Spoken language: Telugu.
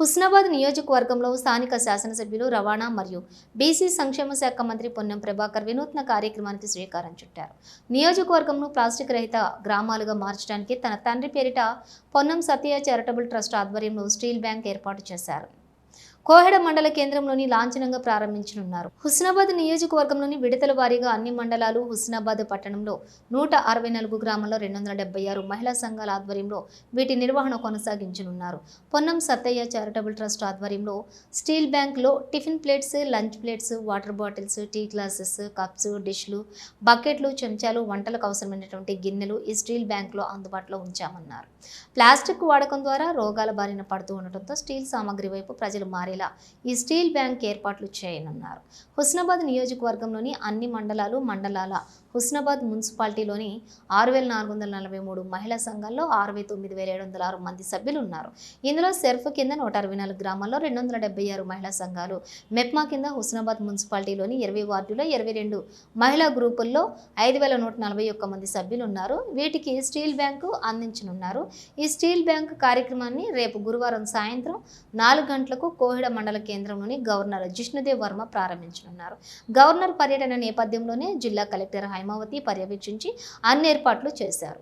హుస్నాబాద్ నియోజకవర్గంలో స్థానిక శాసనసభ్యులు రవాణా మరియు బీసీ సంక్షేమ శాఖ మంత్రి పొన్నం ప్రభాకర్ వినూత్న కార్యక్రమానికి శ్రీకారం చుట్టారు. నియోజకవర్గంను ప్లాస్టిక్ రహిత గ్రామాలుగా మార్చడానికి తన తండ్రి పేరిట పొన్నం సత్య చారిటబుల్ ట్రస్ట్ ఆధ్వర్యంలో స్టీల్ బ్యాంక్ ఏర్పాటు చేశారు. కోహెడ మండల కేంద్రంలోని లాంఛనంగా ప్రారంభించనున్నారు. హుస్నాబాద్ నియోజకవర్గంలోని విడతల వారీగా అన్ని మండలాలు హుస్నాబాద్ పట్టణంలో నూట అరవై నాలుగు గ్రామాల్లో రెండు వందల డెబ్బై ఆరు మహిళా సంఘాల ఆధ్వర్యంలో వీటి నిర్వహణ కొనసాగించనున్నారు. పొన్నం సత్తయ్య చారిటబుల్ ట్రస్ట్ ఆధ్వర్యంలో స్టీల్ బ్యాంక్లో tiffin plates lunch plates water bottles tea glasses cups డిష్లు బకెట్లు చెంచాలు వంటలకు అవసరమైనటువంటి గిన్నెలు ఈ స్టీల్ బ్యాంక్లో అందుబాటులో ఉంచామన్నారు. ప్లాస్టిక్ వాడకం ద్వారా రోగాల బారిన పడుతూ ఉండటంతో స్టీల్ సామాగ్రి వైపు ప్రజలు మారేలా ఈ స్టీల్ బ్యాంక్ ఏర్పాట్లు చేయనున్నారు. హుస్నాబాద్ నియోజకవర్గంలోని అన్ని మండలాలు మండలాల హుస్నాబాద్ మున్సిపాలిటీలోని ఆరు వేల నాలుగు వందల నలభై మూడు మహిళా సంఘాల్లో అరవై తొమ్మిది వేల ఏడు వందల ఆరు మంది సభ్యులు ఉన్నారు ఇందులో సెర్ఫ్ కింద నూట అరవై నాలుగు గ్రామాల్లో రెండు వందల డెబ్బై ఆరు మహిళా సంఘాలు మెప్మా కింద హుస్నాబాద్ మున్సిపాలిటీలోని ఇరవై వార్డులో ఇరవై రెండు మహిళా గ్రూపుల్లో ఐదు వేల నూట నలభై ఒక్క మంది సభ్యులు ఉన్నారు వీటికి స్టీల్ బ్యాంకు అందించనున్నారు. ఈ స్టీల్ బ్యాంక్ కార్యక్రమాన్ని రేపు గురువారం సాయంత్రం నాలుగు గంటలకు కోహిడ మండల కేంద్రంలోని గవర్నర్ జిష్ణుదేవ్ వర్మ ప్రారంభించనున్నారు. గవర్నర్ పర్యటన నేపథ్యంలోనే జిల్లా కలెక్టర్ హైమావతి పర్యవేక్షించి అన్ని ఏర్పాట్లు చేశారు.